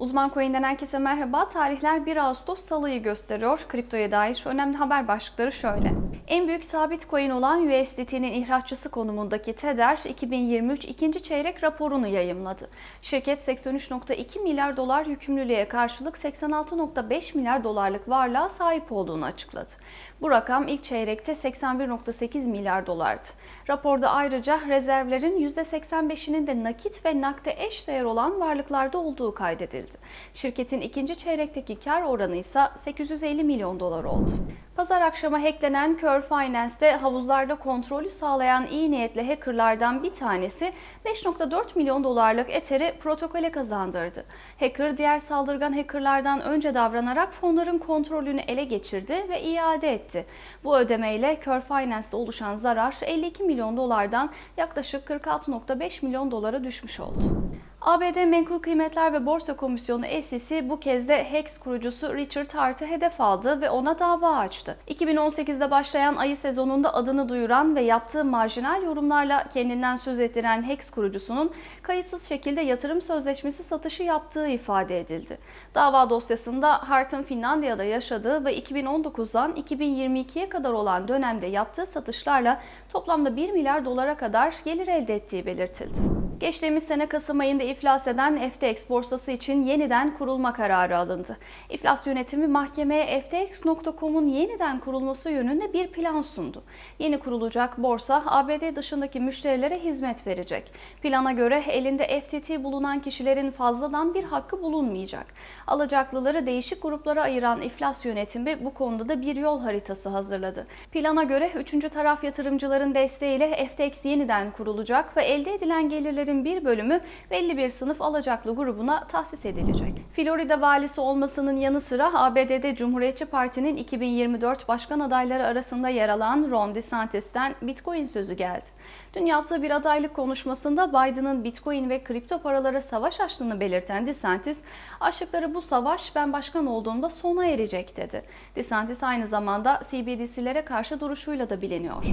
Uzman Coin'den herkese merhaba. Tarihler 1 Ağustos Salı'yı gösteriyor. Kriptoya dair önemli haber başlıkları şöyle. En büyük sabit coin olan USDT'nin ihraççısı konumundaki Tether 2023 ikinci çeyrek raporunu yayımladı. Şirket 83.2 milyar dolar yükümlülüğe karşılık 86.5 milyar dolarlık varlığa sahip olduğunu açıkladı. Bu rakam ilk çeyrekte 81.8 milyar dolardı. Raporda ayrıca rezervlerin %85'inin de nakit ve nakde eş değer olan varlıklarda olduğu kaydedildi. Şirketin ikinci çeyrekteki kar oranı ise 850 milyon dolar oldu. Pazar akşamı hacklenen Curve Finance'de havuzlarda kontrolü sağlayan iyi niyetli hackerlardan bir tanesi 5.4 milyon dolarlık Ether'i protokole kazandırdı. Hacker diğer saldırgan hackerlardan önce davranarak fonların kontrolünü ele geçirdi ve iade etti. Bu ödemeyle Curve Finance'de oluşan zarar 52 milyon dolardan yaklaşık 46.5 milyon dolara düşmüş oldu. ABD Menkul Kıymetler ve Borsa Komisyonu SEC bu kez de Hex kurucusu Richard Hart'ı hedef aldı ve ona dava açtı. 2018'de başlayan ayı sezonunda adını duyuran ve yaptığı marjinal yorumlarla kendinden söz ettiren Hex kurucusunun kayıtsız şekilde yatırım sözleşmesi satışı yaptığı ifade edildi. Dava dosyasında Hart'ın Finlandiya'da yaşadığı ve 2019'dan 2022'ye kadar olan dönemde yaptığı satışlarla toplamda 1 milyar dolara kadar gelir elde ettiği belirtildi. Geçtiğimiz sene Kasım ayında iflas eden FTX borsası için yeniden kurulma kararı alındı. İflas yönetimi mahkemeye FTX.com'un yeniden kurulması yönünde bir plan sundu. Yeni kurulacak borsa ABD dışındaki müşterilere hizmet verecek. Plana göre elinde FTT bulunan kişilerin fazladan bir hakkı bulunmayacak. Alacaklıları değişik gruplara ayıran iflas yönetimi bu konuda da bir yol haritası hazırladı. Plana göre üçüncü taraf yatırımcıların desteğiyle FTX yeniden kurulacak ve elde edilen gelirlerin bir bölümü belli bir sınıf alacaklı grubuna tahsis edilecek. Florida valisi olmasının yanı sıra ABD'de Cumhuriyetçi Parti'nin 2024 başkan adayları arasında yer alan Ron DeSantis'ten Bitcoin sözü geldi. Dün yaptığı bir adaylık konuşmasında Biden'ın Bitcoin ve kripto paralara savaş açtığını belirten DeSantis, açtıkları bu savaş ben başkan olduğumda sona erecek dedi. DeSantis aynı zamanda CBDC'lere karşı duruşuyla da biliniyor.